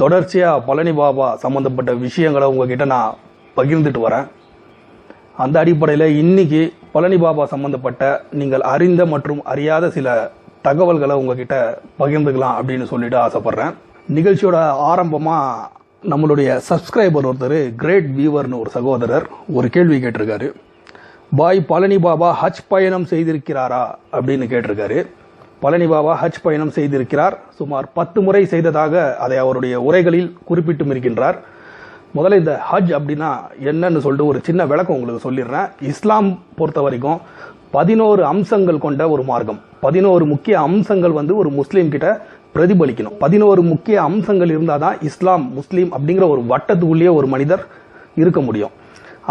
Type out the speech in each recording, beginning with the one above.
தொடர்ச்சியாக பழனி பாபா சம்மந்தப்பட்ட விஷயங்களை உங்ககிட்ட நான் பகிர்ந்துட்டு வரேன். அந்த அடிப்படையில் இன்னைக்கு பழனி பாபா சம்மந்தப்பட்ட நீங்கள் அறிந்த மற்றும் அறியாத சில தகவல்களை உங்ககிட்ட பகிர்ந்துக்கலாம் அப்படின்னு சொல்லிட்டு ஆசைப்பட்றேன். நிகழ்ச்சியோட ஆரம்பமாக நம்மளுடைய சப்ஸ்கிரைபர் ஒருத்தர் கிரேட் வியூவர்னு ஒரு சகோதரர் ஒரு கேள்வி கேட்டிருக்காரு. பாய் பழனி பாபா ஹஜ் பயணம் செய்திருக்கிறாரா அப்படின்னு கேட்டிருக்காரு. பழனி பாபா ஹஜ் பயணம் செய்திருக்கிறார். சுமார் பத்து முறை செய்ததாக அதை அவருடைய உரைகளில் குறிப்பிட்டும் இருக்கின்றார். முதல்ல இந்த ஹஜ் அப்படின்னா என்னன்னு சொல்லிட்டு ஒரு சின்ன விளக்கம் உங்களுக்கு சொல்லிடுறேன். இஸ்லாம் பொறுத்த வரைக்கும் பதினோரு அம்சங்கள் கொண்ட ஒரு மார்க்கம். பதினோரு முக்கிய அம்சங்கள் வந்து ஒரு முஸ்லீம் கிட்ட பிரதிபலிக்கணும். பதினோரு முக்கிய அம்சங்கள் இருந்தால் தான் இஸ்லாம் முஸ்லீம் அப்படிங்கிற ஒரு வட்டத்துக்குள்ளேயே ஒரு மனிதர் இருக்க முடியும்.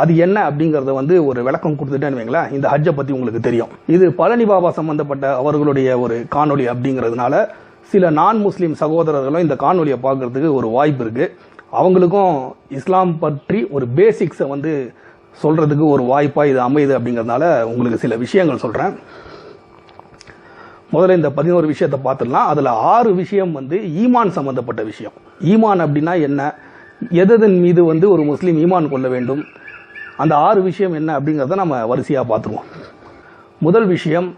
அது என்ன அப்படிங்கறத வந்து ஒரு விளக்கம் கொடுத்துட்டேன்னு வைங்களேன். இந்த ஹஜ்ஜை பத்தி உங்களுக்கு தெரியும். இது பழனி பாபா சம்பந்தப்பட்ட அவர்களுடைய ஒரு காணொளி அப்படிங்கிறதுனால சில நான் முஸ்லீம் சகோதரர்களும் இந்த காணொலியை பார்க்கறதுக்கு ஒரு வாய்ப்பு இருக்கு. அவங்களுக்கும் இஸ்லாம் பற்றி ஒரு பேசிக்ஸை வந்து சொல்றதுக்கு ஒரு வாய்ப்பா இது அமையுது அப்படிங்கறதுனால உங்களுக்கு சில விஷயங்கள் சொல்றேன். முதல்ல இந்த பதினோரு விஷயத்தை பார்த்துடலாம். அதில் ஆறு விஷயம் வந்து ஈமான் சம்பந்தப்பட்ட விஷயம். ஈமான் அப்படின்னா என்ன? எதன் மீது வந்து ஒரு முஸ்லீம் ஈமான் கொள்ள வேண்டும்? அந்த ஆறு விஷயம் என்ன அப்படிங்கிறத நம்ம வரிசையாக பார்த்துருவோம். முதல் விஷயம்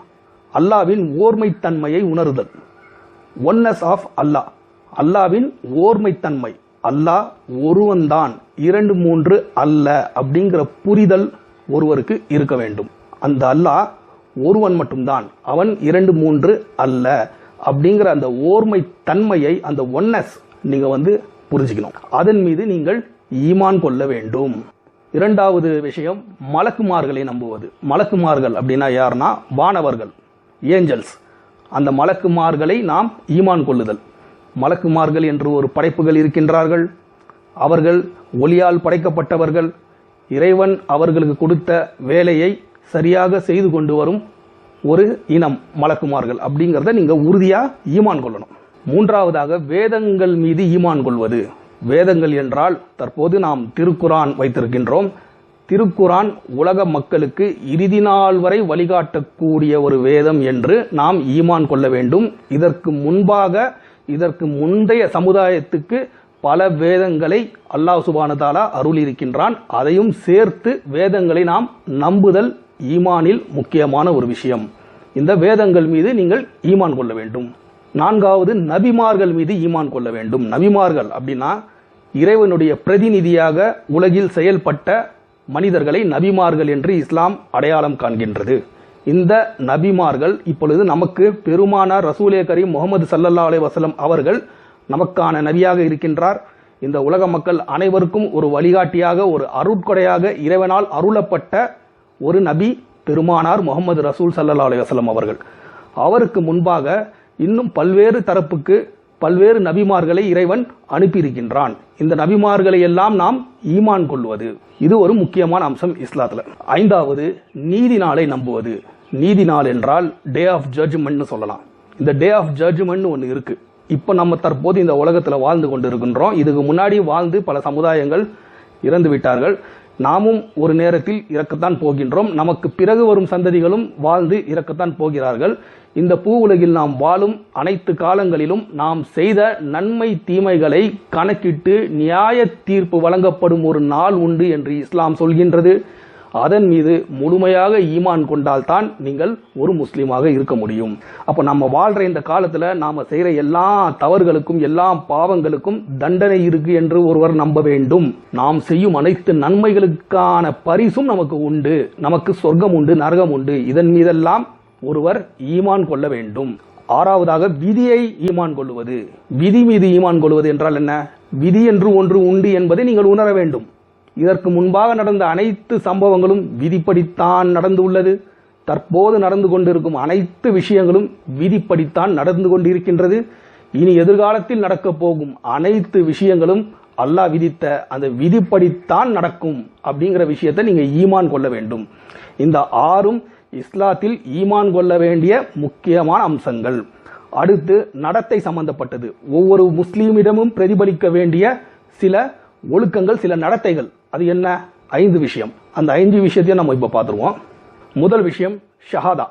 அல்லாவின் ஓர்மைத்தன்மையை உணருதல். ஒன்னஸ் ஆஃப் அல்லாஹ் அல்லாவின் ஓர்மைத்தன்மை. அல்லாஹ் ஒருவன்தான். இரண்டு மூன்று அல்ல அப்படிங்கிற புரிதல் ஒருவருக்கு இருக்க வேண்டும். அந்த அல்லாஹ் ஒருவன் மட்டும்தான். அவன் இரண்டு மூன்று அல்ல அப்படிங்கிற அந்த ஓர்மை தன்மையை அந்த ஒன்னஸ் நீங்க வந்து புரிஞ்சுக்கணும். அதன் மீது நீங்கள் ஈமான் கொள்ள வேண்டும். இரண்டாவது விஷயம் மலக்குமார்களை நம்புவது. மலக்குமார்கள் அப்படின்னா யாருன்னா வானவர்கள் ஏஞ்சல்ஸ். அந்த மலக்குமார்களை நாம் ஈமான் கொள்ளுதல். மலக்குமார்கள் என்று ஒரு படைப்புகள் இருக்கின்றார்கள். அவர்கள் ஒளியால் படைக்கப்பட்டவர்கள். இறைவன் அவர்களுக்கு கொடுத்த வேலையை சரியாக செய்து கொண்டு வரும் ஒரு இனம் மலக்குமார்கள் அப்படிங்கிறத நீங்கள் உறுதியாக ஈமான் கொள்ளணும். மூன்றாவதாக வேதங்கள் மீது ஈமான் கொள்வது. வேதங்கள் என்றால் தற்போது நாம் திருக்குரான் வைத்திருக்கின்றோம். திருக்குரான் உலக மக்களுக்கு இறுதி நாள் வரை வழிகாட்டக்கூடிய ஒரு வேதம் என்று நாம் ஈமான் கொள்ள வேண்டும். இதற்கு முன்பாக இதற்கு முந்தைய சமுதாயத்துக்கு பல வேதங்களை அல்லாஹ் சுபானதாலா அருள் இருக்கின்றான் அதையும் சேர்த்து வேதங்களை நாம் நம்புதல் ஈமானில் முக்கியமான ஒரு விஷயம். இந்த வேதங்கள் மீது நீங்கள் ஈமான் கொள்ள வேண்டும். நான்காவது நபிமார்கள் மீது ஈமான் கொள்ள வேண்டும். நபிமார்கள் அப்படின்னா இறைவனுடைய பிரதிநிதியாக உலகில் செயல்பட்ட மனிதர்களை நபிமார்கள் என்று இஸ்லாம் அடையாளம் காண்கின்றது. இந்த நபிமார்கள் இப்பொழுது நமக்கு பெருமானார் ரசூலே கரீம் முகமது சல்லல்லா அலே வசலம் அவர்கள் நமக்கான நபியாக இருக்கின்றார். இந்த உலக மக்கள் அனைவருக்கும் ஒரு வழிகாட்டியாக ஒரு அருட்கொடையாக இறைவனால் அருளப்பட்ட ஒரு நபி பெருமானார் முகமது ரசூல் சல்லல்லா அலே வசலம் அவர்கள். அவருக்கு முன்பாக இன்னும் பல்வேறு தரப்புக்கு பல்வேறு நபிமார்களை இறைவன் அனுப்பியிருக்கின்றான். இந்த நபிமார்களை எல்லாம் நாம் ஈமான் கொள்வது. இது ஒரு முக்கியமான அம்சம் இஸ்லாத்தில். ஐந்தாவது நீதி நாளை நம்புவது. நீதி நாள் என்றால் டே ஆஃப் ஜட்ஜ்மெண்ட்னு சொல்லலாம். இந்த டே ஆஃப் ஜட்ஜ்மெண்ட் ஒன்று இருக்குது இப்போ நம்ம தற்போது இந்த உலகத்தில் வாழ்ந்து கொண்டு இருக்கின்றோம் இதுக்கு முன்னாடி வாழ்ந்து பல சமுதாயங்கள் இறந்து விட்டார்கள் நாமும் ஒரு நேரத்தில் இறக்கத்தான் போகின்றோம். நமக்கு பிறகு வரும் சந்ததிகளும் வாழ்ந்து இறக்கத்தான் போகிறார்கள். இந்த பூ உலகில் நாம் வாழும் அனைத்து காலங்களிலும் நாம் செய்த நன்மை தீமைகளை கணக்கிட்டு நியாய தீர்ப்பு வழங்கப்படும் ஒரு நாள் உண்டு என்று இஸ்லாம் சொல்கின்றது. அதன் மீது முழுமையாக ஈமான் கொண்டால்தான் நீங்கள் ஒரு முஸ்லீமாக இருக்க முடியும். அப்போ நம்ம வாழ்கிற இந்த காலத்தில் நாம் செய்கிற எல்லா தவறுகளுக்கும் எல்லா பாவங்களுக்கும் தண்டனை இருக்கு என்று ஒருவர் நம்ப வேண்டும். நாம் செய்யும் அனைத்து நன்மைகளுக்கான பரிசும் நமக்கு உண்டு. நமக்கு சொர்க்கம் உண்டு நரகம் உண்டு. இதன் மீதெல்லாம் ஒருவர் ஈமான் கொள்ள வேண்டும். ஆறாவதாக விதியை ஈமான் கொள்வது. விதி மீது ஈமான் கொள்வது என்றால் என்ன? விதி என்று ஒன்று உண்டு என்பதை நீங்கள் உணர வேண்டும். இதற்கு முன்பாக நடந்த அனைத்து சம்பவங்களும் விதிப்படித்தான் நடந்து உள்ளது. தற்போது நடந்து கொண்டிருக்கும் அனைத்து விஷயங்களும் விதிப்படித்தான் நடந்து கொண்டிருக்கின்றது. இனி எதிர்காலத்தில் நடக்கப் போகும் அனைத்து விஷயங்களும் அல்லாஹ் விதித்த அந்த விதிப்படித்தான் நடக்கும் அப்படிங்கிற விஷயத்தை நீங்கள் ஈமான் கொள்ள வேண்டும். இந்த ஆறும் இஸ்லாத்தில் ஈமான் கொள்ள வேண்டிய முக்கியமான அம்சங்கள். அடுத்து நடத்தை சம்பந்தப்பட்டது. ஒவ்வொரு முஸ்லீமிடமும் பிரதிபலிக்க வேண்டிய சில ஒழுக்கங்கள் சில நடத்தைகள். அது என்ன? ஐந்து விஷயம். அந்த ஐந்து விஷயத்தையும் நம்ம இப்போ பார்த்துருவோம். முதல் விஷயம் ஷஹாதா.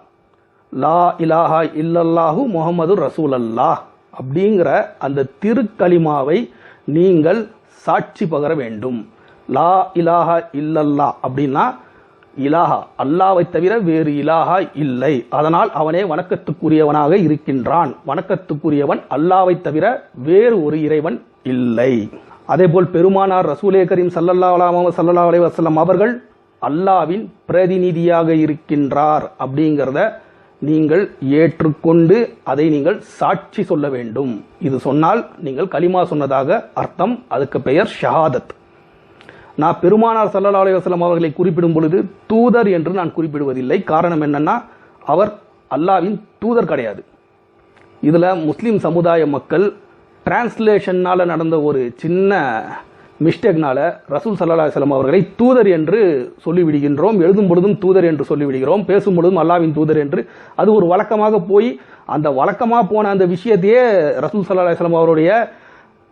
லா இலாஹா இல்லல்லாஹு முகமது ரசூல் அல்லாஹ் அப்படிங்கிற அந்த திருக்கலிமாவை நீங்கள் சாட்சி பகர வேண்டும். லா இலாஹா இல்லல்லா அப்படின்னா இலாஹா அல்லாவை தவிர வேறு இலாஹா இல்லை. அதனால் அவனே வணக்கத்துக்குரியவனாக இருக்கின்றான். வணக்கத்துக்குரியவன் அல்லாவை தவிர வேறு ஒரு இறைவன் இல்லை. அதேபோல் பெருமானார் ரசூலே கரீம் சல்லல்லா அலாம சல்லல்லா அலைஹி அவர்கள் அல்லாவின் பிரதிநிதியாக இருக்கின்றார் அப்படிங்கிறத நீங்கள் ஏற்றுக்கொண்டு அதை நீங்கள் சாட்சி சொல்ல வேண்டும். இது சொன்னால் நீங்கள் கலிமா சொன்னதாக அர்த்தம். அதுக்கு பெயர் ஷஹாதத். நான் பெருமானார் சல்லல்லா அலி வசலம் அவர்களை குறிப்பிடும் பொழுது தூதர் என்று நான் குறிப்பிடுவதில்லை. காரணம் என்னன்னா அவர் அல்லாவின் தூதர் கிடையாது. இதில் முஸ்லீம் சமுதாய மக்கள் டிரான்ஸ்லேஷன்னால் நடந்த ஒரு சின்ன மிஸ்டேக்னால ரசூல் சல்லா அலுவலம் அவர்களை தூதர் என்று சொல்லிவிடுகின்றோம் எழுதும் பொழுதும் தூதர் என்று சொல்லிவிடுகிறோம் பேசும் பொழுதும் அல்லாவின் தூதர் என்று. அது ஒரு வழக்கமாக போய் அந்த வழக்கமாக போன அந்த விஷயத்தையே ரசூல் சல்லா அலுவலம் அவருடைய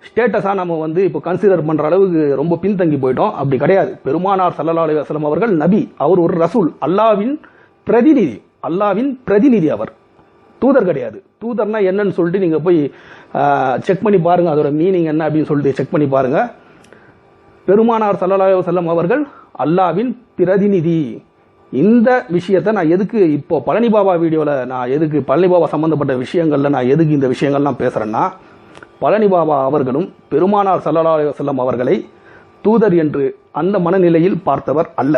ஸ்டேட்டஸாக நம்ம வந்து இப்போ கன்சிடர் பண்ணுற அளவுக்கு ரொம்ப பின்தங்கி போயிட்டோம். அப்படி கிடையாது. பெருமானார் சல்லா அலி வசலம் அவர்கள் நபி அவர் ஒரு ரசூல் அல்லாவின் பிரதிநிதி அல்லாவின் பிரதிநிதி அவர். தூதர் கிடையாது. தூதர்னா என்னன்னு சொல்லிட்டு நீங்கள் போய் செக் பண்ணி பாருங்க. அதோட மீனிங் என்ன அப்படின்னு சொல்லிட்டு செக் பண்ணி பாருங்க. பெருமானார் சல்லா செல்லம் அவர்கள் அல்லாவின் பிரதிநிதி. இந்த விஷயத்தை நான் எதுக்கு இப்போ பழனி பாபா வீடியோவில் நான் எதுக்கு பழனி பாபா சம்பந்தப்பட்ட விஷயங்கள்ல நான் எதுக்கு இந்த விஷயங்கள்லாம் பேசுறேன்னா பழனி பாபா அவர்களும் பெருமானார் சல்லா செல்லம் அவர்களை தூதர் என்று அந்த மனநிலையில் பார்த்தவர் அல்ல.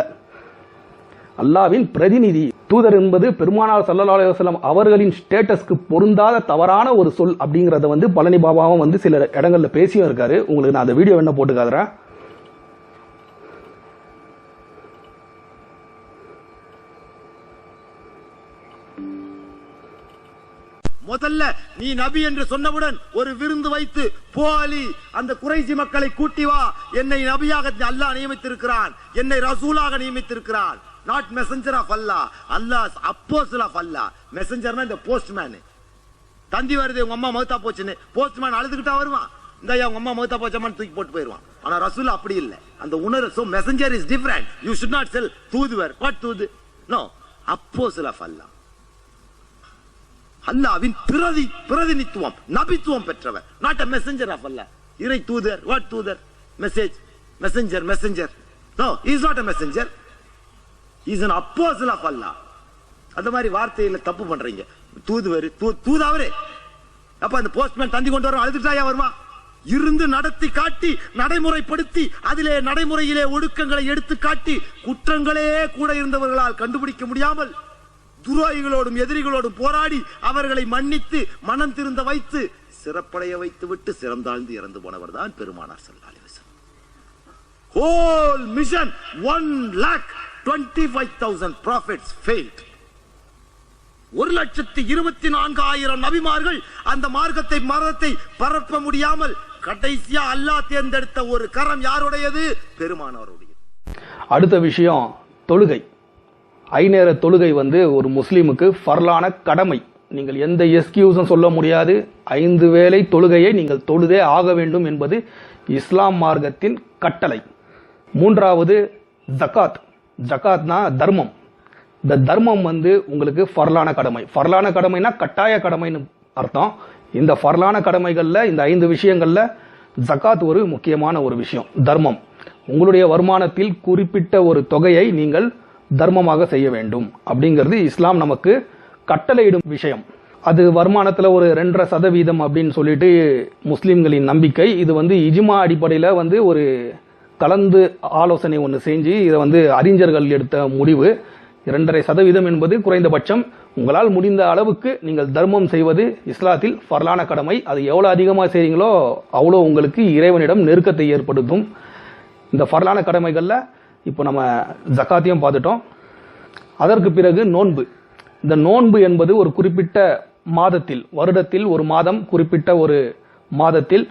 அல்லாவின் பிரதிநிதி. தூதர் என்பது பெருமானார் சல்லா அலுவலம் அவர்களின் ஸ்டேட்டஸ்க்கு பொருந்தாத தவறான ஒரு சொல் அப்படிங்கிறத வந்து பழனி பாபாவும் வந்து சில இடங்களில் பேசியும் இருக்காரு. உங்களுக்கு நான் அந்த வீடியோ என்ன போட்டுக்காதுறேன் முதல்ல நீ நபி என்று சொன்னவுடன் ஒரு விருந்து வைத்து போலி அந்த குறைசி மக்களை கூட்டி வா. என்னை நபியாக அல்லாஹ் நியமித்திருக்கிறான். என்னை ரசூலாக நியமித்திருக்கிறான். Not messenger of Allah Allah apostle of Allah மெசஞ்சர்னா இந்த போஸ்ட்மேன் தந்தி வருது உங்க அம்மா மௌத்தா போச்சுன்னு. போஸ்ட்மேன் அழுதுகிட்டா வருவான். இந்த ஐயா உங்க அம்மா மௌத்தா போச்சம்மான்னு தூக்கி போட்டு போயிருவான் ஆனா ரசூல் அப்படி இல்லை. அந்த உணர்வு so messenger is different you should not sell தூதுவர். வாட் தூது? நோ அப்போசல் ஆஃப் அல்லாஹ் அல்லாவின் பிரதி பிரதிநித்துவம் நபித்துவம் பெற்றவர். Not a messenger of Allah இறை தூதர் வாட் தூதர்? Message messenger messenger no is not a messenger is an apostle of Allah அந்த மாதிரி வார்த்தையில தப்பு பண்றீங்க. தூதுவர் தூதாவரே. அப்ப அந்த போஸ்ட்மேன் தந்தி கொண்டு வரும் அழுதுட்டாயா வருமா இருந்து நடத்தி காட்டி நடைமுறைப்படுத்தி அதிலே நடைமுறையிலே ஒடுக்கங்களை எடுத்து காட்டி குற்றங்களே கூட இருந்தவர்களால் கண்டுபிடிக்க முடியாமல் துரோகிகளோடும் எதிரிகளோடும் போராடி அவர்களை மன்னித்து மனம் திருந்த வைத்து சிறப்படைய வைத்து விட்டு சிறந்தாழ்ந்து இறந்து போனவர் தான் பெருமானார் சல்லா whole mission one lakh twenty five thousand prophets failed ஒரு லட்சத்தி இருபத்தி நான்காயிரம் நபிமார்கள் அந்த மார்க்கத்தை மரத்தை பரப்ப முடியாமல் கடைசியா அல்லாஹ் தேர்ந்தெடுத்த ஒரு கரம் யாருடையது? பெருமானவருடைய அடுத்த விஷயம் தொழுகை. ஐநேர தொழுகை வந்து ஒரு முஸ்லீமுக்கு ஃபர்லான கடமை. நீங்கள் எந்த எஸ்கியூஸும் சொல்ல முடியாது. ஐந்து வேளை தொழுகையை நீங்கள் தொழுதே ஆக வேண்டும் என்பது இஸ்லாம் மார்க்கத்தின் கட்டளை. மூன்றாவது ஜக்காத். ஜக்காத்னா தர்மம். இந்த தர்மம் வந்து உங்களுக்கு ஃபர்லான கடமை. ஃபர்லான கடமைனா கட்டாய கடமைன்னு அர்த்தம். இந்த ஃபர்லான கடமைகளில் இந்த ஐந்து விஷயங்களில் ஜக்காத் ஒரு முக்கியமான ஒரு விஷயம் தர்மம். உங்களுடைய வருமானத்தில் குறிப்பிட்ட ஒரு தொகையை நீங்கள் தர்மமாக செய்ய வேண்டும். அப்படிங்கிறது இஸ்லாம் நமக்கு கட்டளையிடும் விஷயம். அது வருமானத்தில் ஒரு ரெண்டரை சதவீதம் அப்படின்னு சொல்லிட்டு முஸ்லீம்களின் நம்பிக்கை. இது வந்து இஜிமா அடிப்படையில் வந்து ஒரு கலந்து ஆலோசனை ஒன்று செஞ்சு இதை வந்து அறிஞர்கள் எடுத்த முடிவு. இரண்டரை சதவீதம் என்பது குறைந்தபட்சம். உங்களால் முடிந்த அளவுக்கு நீங்கள் தர்மம் செய்வது இஸ்லாத்தில் ஃபர்லான கடமை. அது எவ்வளோ அதிகமாக செய்றீங்களோ அவ்வளோ உங்களுக்கு இறைவனிடம் நெருக்கத்தை ஏற்படுத்தும். இந்த ஃபர்லான கடமைகளில் இப்போ நம்ம ஜக்காத்தையும் பார்த்துட்டோம். அதற்கு பிறகு நோன்பு. இந்த நோன்பு என்பது ஒரு குறிப்பிட்ட மாதத்தில் வருடத்தில் ஒரு மாதம் குறிப்பிட்ட ஒரு மாதத்தில்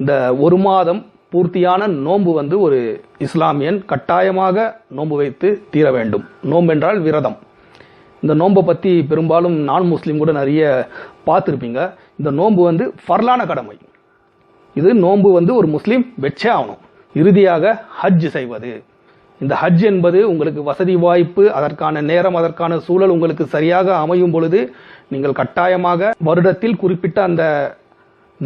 இந்த ஒரு மாதம் பூர்த்தியான நோன்பு வந்து ஒரு இஸ்லாமியன் கட்டாயமாக நோன்பு வைத்து தீர வேண்டும். நோன்பு என்றால் விரதம். இந்த நோன்பை பற்றி பெரும்பாலும் நான் முஸ்லீம் கூட நிறைய பார்த்துருப்பீங்க. இந்த நோன்பு வந்து ஃபர்லான கடமை. இது நோன்பு வந்து ஒரு முஸ்லீம் வெச்சே ஆகணும். இறுதியாக ஹஜ் செய்வது. இந்த ஹஜ் என்பது உங்களுக்கு வசதி வாய்ப்பு அதற்கான நேரம் அதற்கான சூழல் உங்களுக்கு சரியாக அமையும் பொழுது நீங்கள் கட்டாயமாக வருடத்தில் குறிப்பிட்ட அந்த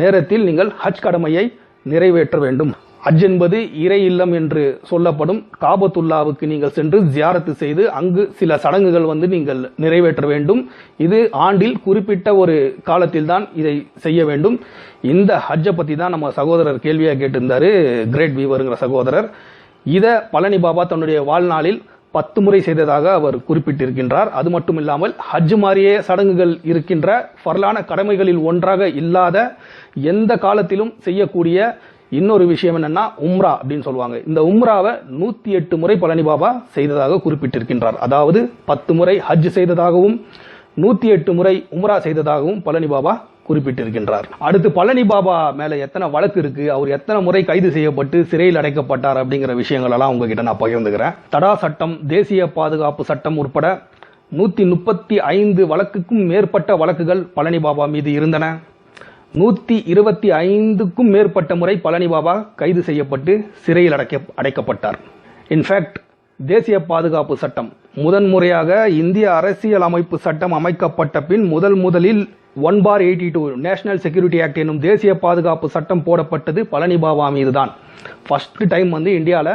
நேரத்தில் நீங்கள் ஹஜ் கடமையை நிறைவேற்ற வேண்டும். ஹஜ் என்பது இறை இல்லம் என்று சொல்லப்படும். காபத்துல்லாவுக்கு நீங்கள் சென்று ஜியாரத்து செய்து அங்கு சில சடங்குகள் வந்து நீங்கள் நிறைவேற்ற வேண்டும். இது ஆண்டில் குறிப்பிட்ட ஒரு காலத்தில் தான் இதை செய்ய வேண்டும். இந்த ஹஜ்ஜை பத்தி தான் நம்ம சகோதரர் கேள்வியா கேட்டிருந்தாரு. கிரேட் வீவருங்கிற சகோதரர். இதை பழனி பாபா தன்னுடைய வாழ்நாளில் பத்து முறை செய்ததாக அவர் குறிப்பிட்டிருக்கின்றார். அது மட்டும் இல்லாமல் ஹஜ் மாதிரியே சடங்குகள் இருக்கின்ற பரலான கடமைகளில் ஒன்றாக இல்லாத எந்த காலத்திலும் செய்யக்கூடிய இன்னொரு விஷயம் என்னன்னா உம்ரா அப்படின்னு சொல்லுவாங்க. இந்த உம்ராவை நூத்தி எட்டு முறை பழனி பாபா செய்ததாக குறிப்பிட்டிருக்கின்றார். அதாவது பத்து முறை ஹஜ் செய்ததாகவும் நூத்தி எட்டு முறை உம்ரா செய்ததாகவும் பழனி பாபா குறிப்பிட்டிருக்கின்றார். அடுத்து பழனி பாபா மேல எத்தனை வழக்கு இருக்கு அவர் எத்தனை முறை கைது செய்யப்பட்டு சிறையில் அடைக்கப்பட்டார் அப்படிங்கிற விஷயங்கள் எல்லாம் உங்ககிட்ட நான் பகிர்ந்துக்கிறேன். தடா சட்டம் தேசிய பாதுகாப்பு சட்டம் உட்பட நூத்தி முப்பத்தி ஐந்து வழக்குக்கும் மேற்பட்ட வழக்குகள் பழனி பாபா மீது இருந்தன. நூத்தி இருபத்தி ஐந்துக்கும் மேற்பட்ட முறை பழனி பாபா கைது செய்யப்பட்டு சிறையில் அடைக்க அடைக்கப்பட்டார். இன்ஃபேக்ட் தேசிய பாதுகாப்பு சட்டம் முதன் முறையாக இந்திய அரசியல் அமைப்பு சட்டம் அமைக்கப்பட்ட பின் முதல் முதலில் one four eighty two national security act என்னும் தேசிய பாதுகாப்பு சட்டம் போடப்பட்டது. பழனி பாபா மீது தான் ஃபஸ்ட்டு டைம் வந்து இந்தியாவில்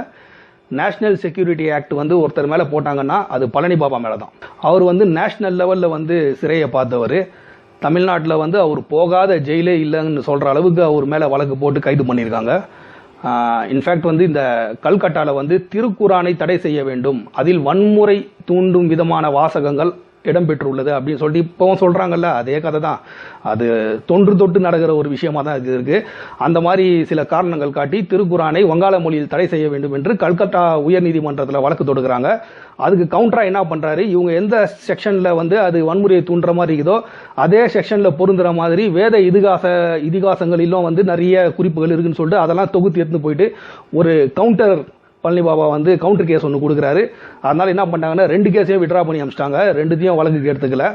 நேஷனல் செக்யூரிட்டி ஆக்ட் வந்து ஒருத்தர் மேலே போட்டாங்கன்னா அது பழனி பாபா மேலே தான் அவர் வந்து நேஷனல் லெவலில் வந்து சிறையை பார்த்தவர். தமிழ்நாட்டில் வந்து அவர் போகாத ஜெயிலே இல்லைன்னு சொல்கிற அளவுக்கு அவர் மேலே வழக்கு போட்டு கைது பண்ணியிருக்காங்க. இன்ஃபேக்ட் வந்து இந்த கல்கட்டாவில் வந்து திருக்குரானை தடை செய்ய வேண்டும். அதில் வன்முறை தூண்டும் விதமான வாசகங்கள் இடம்பெற்றுள்ளது அப்படின்னு சொல்லிட்டு இப்போவும் சொல்கிறாங்கல்ல அதே கதை தான் அது தொன்று தொட்டு நடக்கிற ஒரு விஷயமா தான் இது இருக்குது அந்த மாதிரி சில காரணங்கள் காட்டி திருக்குறானை வங்காள மொழியில் தடை செய்ய வேண்டும் என்று கல்கத்தா உயர்நீதிமன்றத்தில் வழக்கு தொடுக்கிறாங்க. அதுக்கு கவுண்டரா என்ன பண்ணுறாரு இவங்க எந்த செக்ஷனில் வந்து அது வன்முறையை தூண்டுற மாதிரி இருக்குதோ அதே செக்ஷனில் பொருந்துற மாதிரி வேத இதிகாச இதிகாசங்களிலும் வந்து நிறைய குறிப்புகள் இருக்குன்னு சொல்லிட்டு அதெல்லாம் தொகுத்து எடுத்து போயிட்டு ஒரு கவுண்டர் பழனி பாபா வந்து கவுண்டர் கேஸ் ஒன்று கொடுக்குறாரு. அதனால் என்ன பண்ணாங்கன்னா ரெண்டு கேஸையும் விட்ரா பண்ணி அமிச்சிட்டாங்க ரெண்டுத்தையும் வழக்குக்கு எடுத்துக்கல.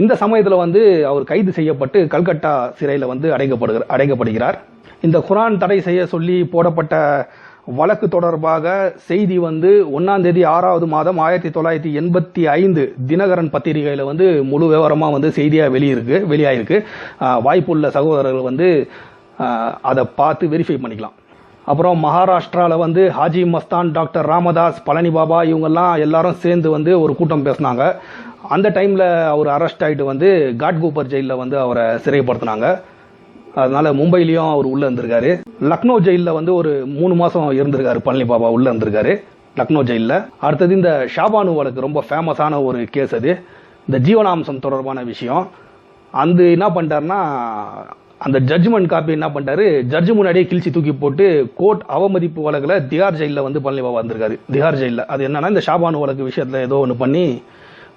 இந்த சமயத்தில் வந்து அவர் கைது செய்யப்பட்டு கல்கட்டா சிறையில் வந்து அடைக்கப்படுகிற அடைக்கப்படுகிறார். இந்த குரான் தடை செய்ய சொல்லி போடப்பட்ட வழக்கு தொடர்பாக செய்தி வந்து ஒன்னாம் தேதி ஆறாவது மாதம் ஆயிரத்தி தொள்ளாயிரத்தி எண்பத்தி ஐந்து தினகரன் பத்திரிகையில் வந்து முழு விவரமாக வந்து செய்தியாக வெளியிருக்கு வெளியாயிருக்கு. வாய்ப்புள்ள சகோதரர்கள் வந்து அதை பார்த்து வெரிஃபை பண்ணிக்கலாம். அப்புறம் மகாராஷ்டிராவில் வந்து ஹாஜி மஸ்தான் டாக்டர் ராமதாஸ் பழனி பாபா இவங்கெல்லாம் எல்லாரும் சேர்ந்து வந்து ஒரு கூட்டம் பேசினாங்க. அந்த டைமில் அவர் அரெஸ்ட் ஆகிட்டு வந்து காட்கூப்பர் ஜெயிலில் வந்து அவரை சிறைப்படுத்தினாங்க. அதனால் மும்பையிலையும் அவர் உள்ளே இருந்திருக்காரு. லக்னோ ஜெயிலில் வந்து ஒரு மூணு மாதம் இருந்திருக்காரு பழனி பாபா உள்ளே இருந்திருக்காரு லக்னோ ஜெயிலில். அடுத்தது இந்த ஷாபானு வழக்கு ரொம்ப ஃபேமஸான ஒரு கேஸ் அது. இந்த ஜீவனாம்சம் தொடர்பான விஷயம். அந்த என்ன பண்ணிட்டாருன்னா அந்த ஜட்ஜ்மெண்ட் காப்பி என்ன பண்ணிட்டாரு? ஜட்ஜ் முன்னாடியே கிழிச்சி தூக்கி போட்டு கோர்ட் அவமதிப்பு வழக்கில் திகார் ஜெயிலில் வந்து பழனி பாபா வந்திருக்காரு. திகார் ஜெயிலில். அது என்னன்னா இந்த ஷாபானு வழக்கு விஷயத்தில் ஏதோ ஒன்று பண்ணி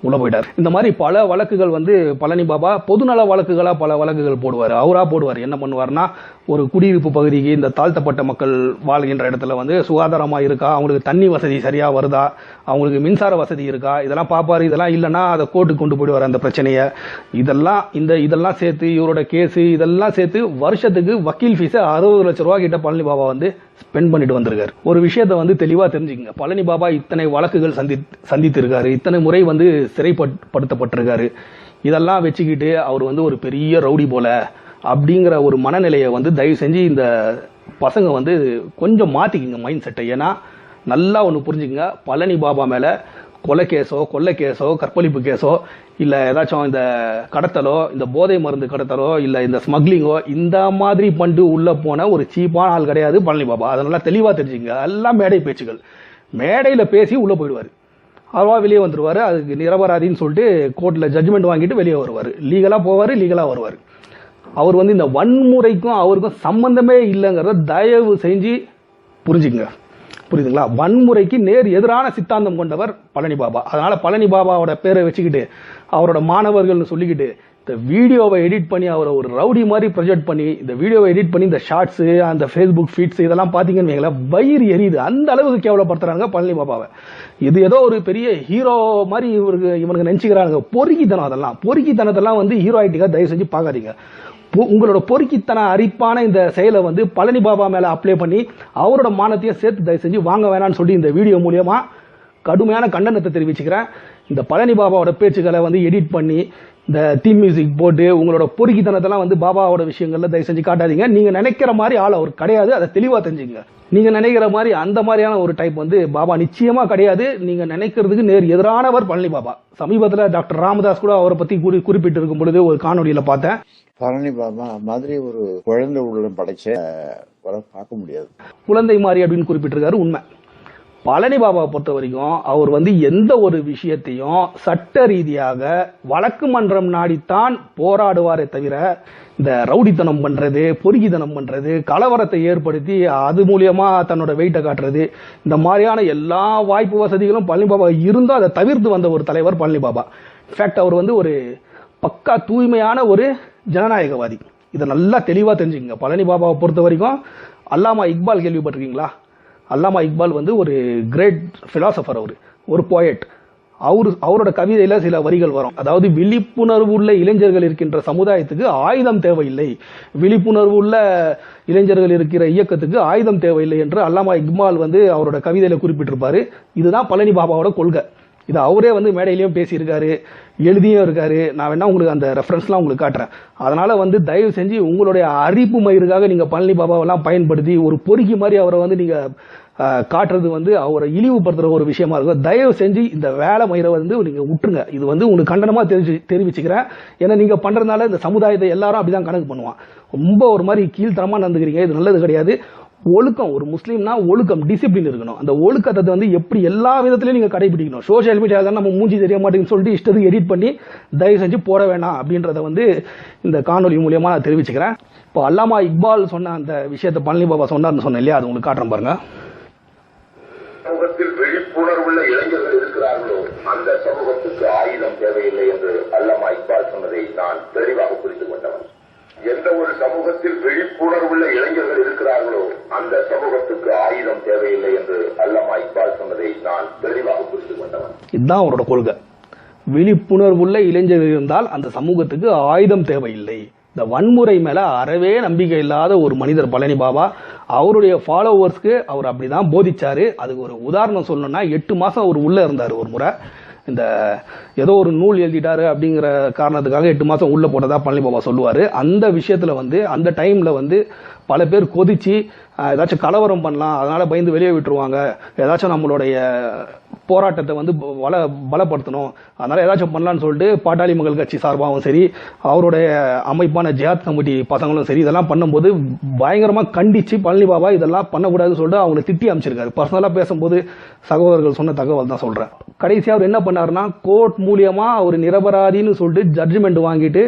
உள்ள போயிட்டார். இந்த மாதிரி பல வழக்குகள் வந்து பழனி பாபா பொதுநல வழக்குகளா பல வழக்குகள் போடுவார். அவரா போடுவார். என்ன பண்ணுவார்னா ஒரு குடியிருப்பு பகுதிக்கு இந்த தாழ்த்தப்பட்ட மக்கள் வாழ்கின்ற இடத்துல வந்து சுகாதாரமா இருக்கா? அவங்களுக்கு தண்ணி வசதி சரியா வருதா? அவங்களுக்கு மின்சார வசதி இருக்கா? இதெல்லாம் பார்ப்பாரு இதெல்லாம் இல்லைன்னா அதை கோர்ட்டுக்கு கொண்டு போயிடுவார் அந்த பிரச்சனையை. இதெல்லாம் இந்த இதெல்லாம் சேர்த்து இவரோட கேஸ் இதெல்லாம் சேர்த்து வருஷத்துக்கு வக்கீல் ஃபீஸை அறுபது லட்ச ரூபா கிட்ட பழனி பாபா வந்து ஸ்பெண்ட் பண்ணிட்டு வந்திருக்காரு. ஒரு விஷயத்தை வந்து தெளிவாக தெரிஞ்சுக்கங்க. பழனி பாபா இத்தனை வழக்குகள் சந்தி சந்தித்திருக்காரு. இத்தனை முறை வந்து சிறைப்படுத்தப்பட்டிருக்காரு இதெல்லாம் வச்சுக்கிட்டு அவர் வந்து ஒரு பெரிய ரவுடி போல அப்படிங்கிற ஒரு மனநிலையை வந்து தயவு செஞ்சு இந்த பசங்க வந்து கொஞ்சம் மாற்றிக்கிங்க மைண்ட் செட்டை ஏன்னா நல்லா ஒன்று புரிஞ்சுக்கங்க. பழனி பாபா மேலே கொலை கேஸோ கொள்ளை கேஸோ கற்பழிப்பு கேஸோ இல்லை ஏதாச்சும் இந்த கடத்தலோ இந்த போதை மருந்து கடத்தலோ இல்லை இந்த ஸ்மக்லிங்கோ இந்த மாதிரி பண்ணிட்டு உள்ளே போன ஒரு சீப்பான ஆள் கிடையாது பழனி பாபா. அதனால தெளிவாக தெரிஞ்சுங்க எல்லாம் மேடை பேச்சுகள். மேடையில் பேசி உள்ளே போயிடுவார். அவரா வெளியே வந்துடுவார் அதுக்கு நிரபராதின்னு சொல்லிட்டு கோர்ட்டில் ஜட்ஜ்மெண்ட் வாங்கிட்டு வெளியே வருவார். லீகலாக போவார் லீகலாக வருவார். அவர் வந்து இந்த வன்முறைக்கும் அவருக்கும் சம்மந்தமே இல்லைங்கிறத தயவு செஞ்சு புரிஞ்சுக்கங்க. புரியுதுங்களா? வன்முறைக்கு நேர் எதிரான சித்தாந்தம் கொண்டவர் பழனி பாபா. அதனால பழனி பாபாவோட பேரை வச்சுக்கிட்டு அவரோட மாணவர்கள்னு சொல்லிக்கிட்டு இந்த வீடியோவை எடிட் பண்ணி அவரை ஒரு ரவுடி மாதிரி ப்ரொஜெக்ட் பண்ணி இந்த வீடியோவை எடிட் பண்ணி இந்த ஷார்ட்ஸு அந்த ஃபேஸ்புக் ஃபீட்ஸ் இதெல்லாம் பார்த்தீங்கன்னு வைங்களேன் வயிறு எரியுது. அந்த அளவுக்கு கேவலப்படுத்துறாங்க பழனி பாபாவை. இது ஏதோ ஒரு பெரிய ஹீரோ மாதிரி இவருக்கு இவனுக்கு நினச்சிக்கிறாங்க பொறுக்கித்தனம் அதெல்லாம். பொறுக்கித்தனத்தெல்லாம் வந்து ஹீரோ ஆயிட்டுக்கா தயவு செஞ்சு பார்க்காதீங்க. உங்களோட பொறுக்கித்தன அரிப்பான இந்த செயலை வந்து பழனி பாபா மேலே அப்ளை பண்ணி அவரோட மானத்தையும் சேர்த்து தயவு செஞ்சு வாங்க வேணாம்னு சொல்லி இந்த வீடியோ மூலியமா கடுமையான கண்டனத்தை தெரிவிச்சுக்கிறேன். இந்த பழனி பாபாவோட பேச்சுக்களை வந்து எடிட் பண்ணி இந்த தீம் மியூசிக் போட்டு உங்களோட பொறுக்கித்தனத்தெல்லாம் வந்து பாபாவோட விஷயங்கள்ல தயவு செஞ்சு காட்டாதீங்க. நீங்க நினைக்கிற மாதிரி ஆள் அவர் கிடையாது. அதை தெளிவாக தெரிஞ்சுங்க நீங்க நினைக்கிற மாதிரி அந்த மாதிரியான ஒரு டைப் வந்து பாபா நிச்சயமா கிடையாது. நீங்க நினைக்கிறதுக்கு நேர் எதிரானவர் பழனி பாபா. சமீபத்துல டாக்டர் ராமதாஸ் கூட அவரை பத்தி குறி குறிப்பிட்டு இருக்கும் பொழுது ஒரு காணொலியில பார்த்தேன். பழனி பாபா மாதிரி ஒரு குழந்தை உள்ளம் படைச்ச பார்க்க முடியாது. குழந்தை மாதிரி அப்படின்னு குறிப்பிட்டிருக்காரு உண்மை. பழனி பாபாவை பொறுத்த வரைக்கும் அவர் வந்து எந்த ஒரு விஷயத்தையும் சட்ட ரீதியாக வழக்கு மன்றம் நாடித்தான் போராடுவாரே தவிர இந்த ரவுடித்தனம் பண்றது பொறுக்கித்தனம் பண்றது கலவரத்தை ஏற்படுத்தி அது மூலியமா தன்னோட வெயிட்டை காட்டுறது இந்த மாதிரியான எல்லா வாய்ப்பு வசதிகளும் பழனி பாபா இருந்தும் அதை தவிர்த்து வந்த ஒரு தலைவர் பழனி பாபா. இன்ஃபேக்ட் அவர் வந்து ஒரு பக்கா தூய்மையான ஒரு ஜனநாயகவாதி. இதை நல்லா தெளிவாக தெரிஞ்சுக்கங்க. பழனி பாபாவை பொறுத்த வரைக்கும் அல்லாமா இக்பால் கேள்விப்பட்டிருக்கீங்களா? அல்லாமா இக்பால் வந்து ஒரு கிரேட் ஃபிலாசபர் அவர் ஒரு போயட் அவர் அவரோட கவிதையில் சில வரிகள் வரும். அதாவது விழிப்புணர்வு உள்ள இளைஞர்கள் இருக்கின்ற சமுதாயத்துக்கு ஆயுதம் தேவையில்லை. விழிப்புணர்வு உள்ள இளைஞர்கள் இருக்கிற இயக்கத்துக்கு ஆயுதம் தேவையில்லை என்று அல்லாமா இக்பால் வந்து அவரோட கவிதையில் குறிப்பிட்டிருப்பாரு. இதுதான் பழனி பாபாவோட கொள்கை. இது அவரே வந்து மேடையிலையும் பேசியிருக்காரு எழுதியும் இருக்காரு. நான் வேணா உங்களுக்கு அந்த ரெஃபரன்ஸ்லாம் உங்களுக்கு காட்டுறேன். அதனால வந்து தயவு செஞ்சு உங்களுடைய அறிப்பு மயிருக்காக நீங்கள் பழனி பாபாவெல்லாம் பயன்படுத்தி ஒரு பொறுக்கி மாதிரி அவரை வந்து நீங்கள் காட்டுறது வந்து அவரை இழிவுபடுத்துற ஒரு விஷயமா இருக்கும். தயவு செஞ்சு இந்த வேலை மயிரை வந்து நீங்க விட்டுருங்க. இது வந்து உங்களுக்கு கண்டனமா தெரிஞ்சு தெரிவிச்சுக்கிறேன். ஏன்னா நீங்க பண்றதுனால இந்த சமுதாயத்தை எல்லாரும் அப்படிதான் கணக்கு பண்ணுவான். ரொம்ப ஒரு மாதிரி கீழ்த்தரமா நடந்துக்கிறீங்க. இது நல்லது கிடையாது. ஒழுக்கம் ஒரு முஸ்லீம்னா ஒழுக்கம் டிசிப்ளின் இருக்கணும். அந்த ஒழுக்கத்தை வந்து எப்படி எல்லா விதத்திலையும் நீங்க கடைபிடிக்கணும். சோஷியல் மீடியா தான் நம்ம மூஞ்சி தெரிய மாட்டேங்குன்னு சொல்லிட்டு இஷ்டத்துக்கு எடிட் பண்ணி தயவு செஞ்சு போட வேணாம் அப்படின்றத வந்து இந்த காணொலி மூலியமா நான் தெரிவிச்சுக்கிறேன். இப்போ அல்லாமா இக்பால் சொன்ன அந்த விஷயத்தை பழனி பாபா சொன்னார்னு சொன்னேன் இல்லையா? அது உங்களுக்கு காட்டுறேன் பாருங்க. சமூகத்தில் விழிப்புணர்வுள்ள இளைஞர்கள் இருக்கிறார்களோ அந்த சமூகத்துக்கு ஆயுதம் தேவையில்லை என்று அல்லமா இக்பால் சொன்னதை நான் தெளிவாக புரிந்து கொண்டவன். எந்த ஒரு சமூகத்தில் விழிப்புணர்வுள்ள இளைஞர்கள் இருக்கிறார்களோ அந்த சமூகத்துக்கு ஆயுதம் தேவையில்லை என்று அல்லமா இக்பால் சொன்னதை நான் தெளிவாக புரிந்து கொண்டவன். இதுதான் அவரோட கொள்கை. விழிப்புணர்வுள்ள இளைஞர்கள் இருந்தால் அந்த சமூகத்துக்கு ஆயுதம் தேவையில்லை. இந்த வன்முறை மேலே அறவே நம்பிக்கை இல்லாத ஒரு மனிதர் பழனி பாபா. அவருடைய ஃபாலோவர்ஸ்க்கு அவர் அப்படிதான் போதிச்சார். அதுக்கு ஒரு உதாரணம் சொல்லணும்னா எட்டு மாதம் அவர் உள்ளே இருந்தார் ஒரு முறை. இந்த ஏதோ ஒரு நூல் எழுதிட்டாரு அப்படிங்கிற காரணத்துக்காக எட்டு மாதம் உள்ளே போட்டதாக பழனி பாபா சொல்லுவார். அந்த விஷயத்தில் வந்து அந்த டைமில் வந்து பல பேர் கொதிச்சு ஏதாச்சும் கலவரம் பண்ணலாம் அதனால பயந்து வெளியே விட்டுருவாங்க. ஏதாச்சும் நம்மளுடைய போராட்டத்தை வந்து பல பலப்படுத்தணும். அதனால ஏதாச்சும் பண்ணலான்னு சொல்லிட்டு பாட்டாளி மக்கள் கட்சி சார்பாகவும் சரி அவருடைய அமைப்பான ஜியாத் கமிட்டி பசங்களும் சரி இதெல்லாம் பண்ணும்போது பயங்கரமாக கண்டிச்சு பழனி பாபா இதெல்லாம் பண்ணக்கூடாதுன்னு சொல்லிட்டு அவங்களை திட்டி அமைச்சிருக்காரு பர்சனலாக பேசும்போது சகோதரர்கள் சொன்ன தகவல் தான் சொல்கிறேன் கடைசியாக அவர் என்ன பண்ணாருன்னா கோர்ட் மூலியமாக அவர் நிரபராதின்னு சொல்லிட்டு ஜட்ஜ்மெண்ட் வாங்கிட்டு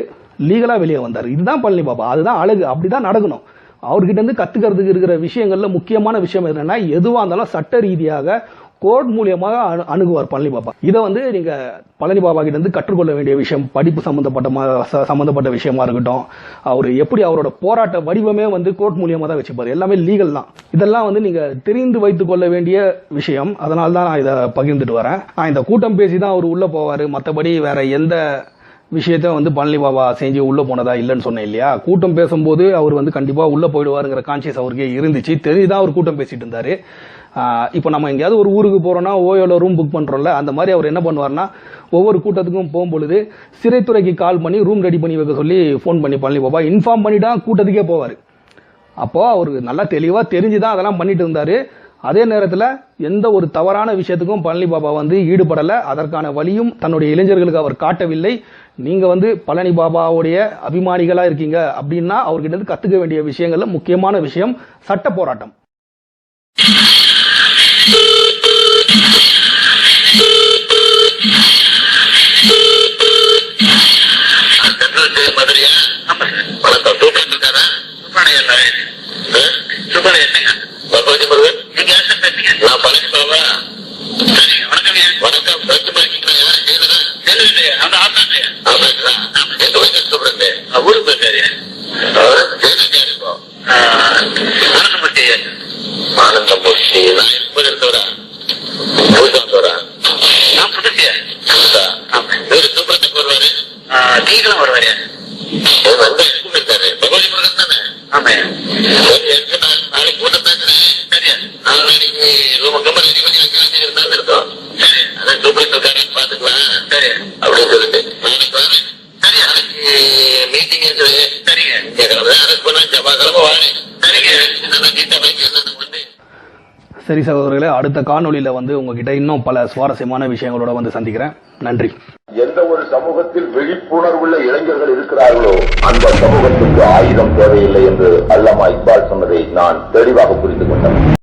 லீகலாக வெளியே வந்தார். இதுதான் பழனி பாபா. அதுதான் அழகு. அப்படிதான் நடக்கணும். அவர்கிட்ட இருந்து கத்துக்கிறதுக்கு இருக்கிற விஷயங்கள்ல முக்கியமான விஷயம் என்னன்னா எதுவா இருந்தாலும் சட்ட ரீதியாக கோர்ட் மூலியமாக அணு- அணுகுவார் பழனி பாபா இதை வந்து நீங்க பழனி பாபா கிட்ட இருந்து கற்றுக்கொள்ள வேண்டிய விஷயம் படிப்பு சம்பந்தப்பட்ட ச- சம்பந்தப்பட்ட விஷயமா இருக்கட்டும் அவர் எப்படி அவரோட போராட்ட வடிவமே வந்து கோர்ட் மூலியமா தான் வச்சுப்பாரு. எல்லாமே லீகல் தான். இதெல்லாம் வந்து நீங்க தெரிந்து வைத்துக் கொள்ள வேண்டிய விஷயம். அதனால தான் நான் இதை பகிர்ந்துட்டு வரேன். நான் இந்த கூட்டம் பேசி தான் அவர் உள்ள போவார். மற்றபடி வேற எந்த விஷயத்த வந்து பழனி பாபா செஞ்சு உள்ள போனதா இல்லைன்னு சொன்னேன் இல்லையா? கூட்டம் பேசும்போது அவர் வந்து கண்டிப்பா உள்ள போயிடுவாருங்கிற கான்சியஸ் அவருக்கே இருந்துச்சு. தெரிஞ்சுதான் அவர் கூட்டம் பேசிட்டு இருந்தாரு. இப்போ நம்ம எங்கேயாவது ஒரு ஊருக்கு போறோம்னா ஓயோல ரூம் புக் பண்றோம்ல அந்த மாதிரி அவர் என்ன பண்ணுவார்னா ஒவ்வொரு கூட்டத்துக்கும் போகும்பொழுது சிறைத்துறைக்கு கால் பண்ணி ரூம் ரெடி பண்ணி வைக்க சொல்லி ஃபோன் பண்ணி பழனி பாபா இன்ஃபார்ம் பண்ணி கூட்டத்துக்கே போவார். அப்போ அவருக்கு நல்லா தெளிவா தெரிஞ்சுதான் அதெல்லாம் பண்ணிட்டு இருந்தாரு. அதே நேரத்தில் எந்த ஒரு தவறான விஷயத்துக்கும் பழனி பாபா வந்து ஈடுபடல. அதற்கான வழியும் தன்னுடைய இளைஞர்களுக்கு அவர் காட்டவில்லை. நீங்க வந்து பழனி பாபாவுடைய அபிமானிகளா இருக்கீங்க அப்படின்னா அவர்கிட்ட இருந்து கத்துக்க வேண்டிய விஷயங்கள்ல முக்கியமான விஷயம் சட்ட போராட்டம். மதுரையா? வணக்கம். தூக்கம் சுப்பானை என்னங்க பகவதி முருகன் நீங்க நான் பழனி பாபா வணக்கம் வணக்கம் யாரும் கேளுங்க கேளுங்க அந்த ஆமாங்களா எங்க வந்து சொல்றேன் ஊருக்கு போயிருக்காரு கேளுங்க இப்போ ஆனந்தமூர்த்தி ஆனந்தமூர்த்தி நான் எப்போது இருக்கவரா புதுசா வரா நான் புதுசியா புதுசா இவரு சூப்பரத்துக்கு வருவாரு நீங்களும் வருவாரு வந்து எப்போ இருக்காரு பகவதி முருகன் தானே ஆமா சரி எனக்கு நான் நாளைக்கு கூட்டம் பேசுறேன் சரியா நாளைக்கு ரூம் கம்பெனி ரெடி பண்ணி வைக்கலாம் இருந்தாலும் சரி அதான் சூப்பர் இருக்காருன்னு பாத்துக்கலாம் சரி. அப்படின்னு சொல்லிட்டு நாளைக்கு வரேன் மாதிரி நாளைக்கு மீட்டிங் இருக்குது சரிங்க. திங்கக்கிழமை அரெஸ்ட் பண்ண செவ்வாய்க்கிழமை வாங்க சரிங்க. நல்லா நீட்டா வைக்க என்னன்னு வந்து சரி சகோதரர்களே அடுத்த காணொளியில் வந்து உங்ககிட்ட இன்னும் பல சுவாரஸ்யமான விஷயங்களோட வந்து சந்திக்கிறேன். நன்றி. எந்த ஒரு சமூகத்தில் விழிப்புணர்வுள்ள இளைஞர்கள் இருக்கிறார்களோ அந்த சமூகத்துக்கு ஆயுதம் தேவையில்லை என்று அல்லாமா இக்பால் சொன்னதை நான் தெளிவாக புரிந்து கொண்டேன்.